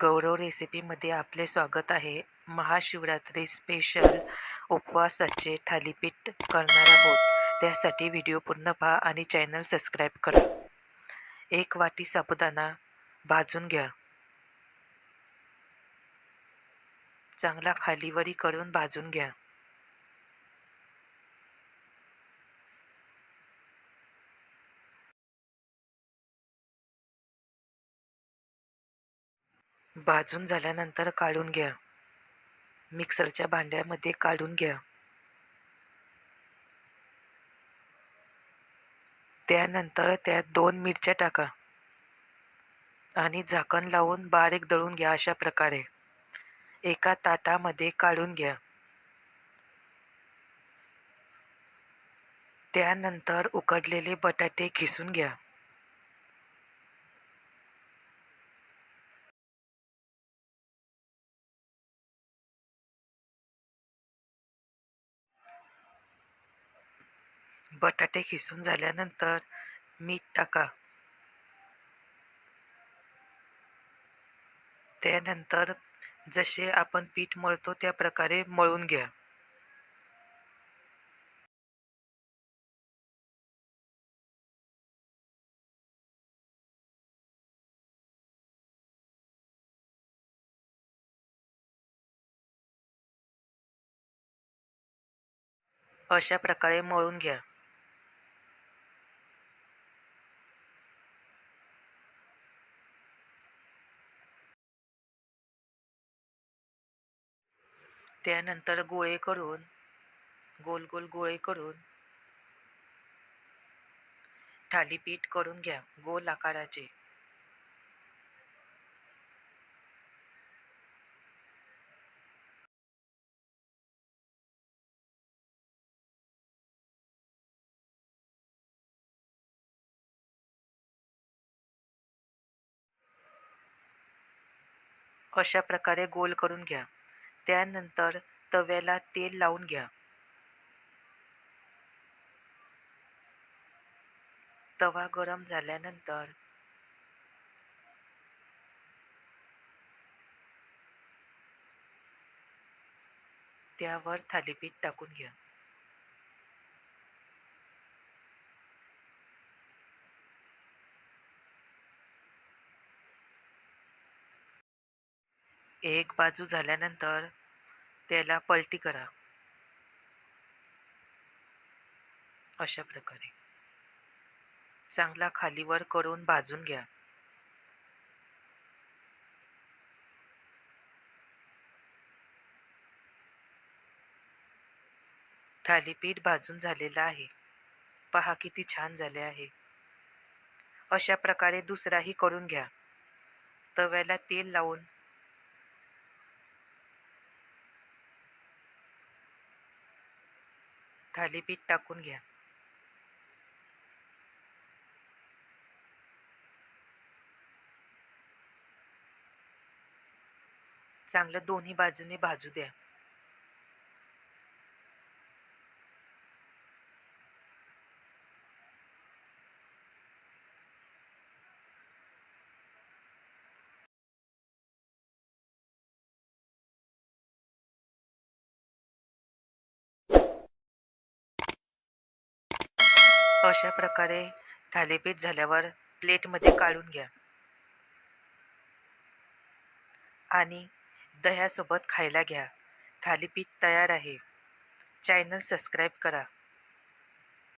गौरव रेसिपीमध्ये आपले स्वागत आहे. महाशिवरात्री स्पेशल उपवासाचे थालीपीठ करणार आहोत. त्यासाठी व्हिडिओ पूर्ण पहा आणि चॅनल सबस्क्राईब करा. एक वाटी साबुदाणा भाजून घ्या. चांगला खालीवरी करून भाजून घ्या. भाजून झाल्यानंतर काढून घ्या. मिक्सरच्या भांड्यामध्ये काढून घ्या. त्यानंतर त्यात दोन मिरच्या टाका आणि झाकण लावून बारीक दळून घ्या अशा प्रकारे. एका ताटामध्ये काढून घ्या. त्यानंतर उकडलेले बटाटे खिसून घ्या. बटाटे खिसून झाल्यानंतर मीठ टाका. त्यानंतर जसे आपण पीठ मळतो त्या प्रकारे मळून घ्या. अशा प्रकारे मळून घ्या. त्यानंतर गोळे करून गोल गोल गोळे करून थालीपीठ करून घ्या गोल आकाराचे. अशा प्रकारे गोल करून घ्या. त्यानंतर तव्याला तेल लावून घ्या. तवा गरम झाल्यानंतर त्यावर थालीपीठ टाकून घ्या. एक बाजू झाल्यानंतर त्याला पलटी करा. अशा प्रकारे. चांगला खालीवर करून भाजून घ्या. थालीपीठ भाजून झालेलं आहे. पहा किती छान झाले आहे. अशा प्रकारे दुसराही करून घ्या. तव्याला तेल लावून थालीपीठ टाकून घ्या. चांगलं दोन्ही बाजूने भाजू द्या. अशा प्रकारे थालीपीठ झाल्यावर प्लेटमध्ये काढून घ्या. आणि दह्यासोबत खायला घ्या. थालीपीठ तयार आहे. चॅनल सबस्क्राईब करा.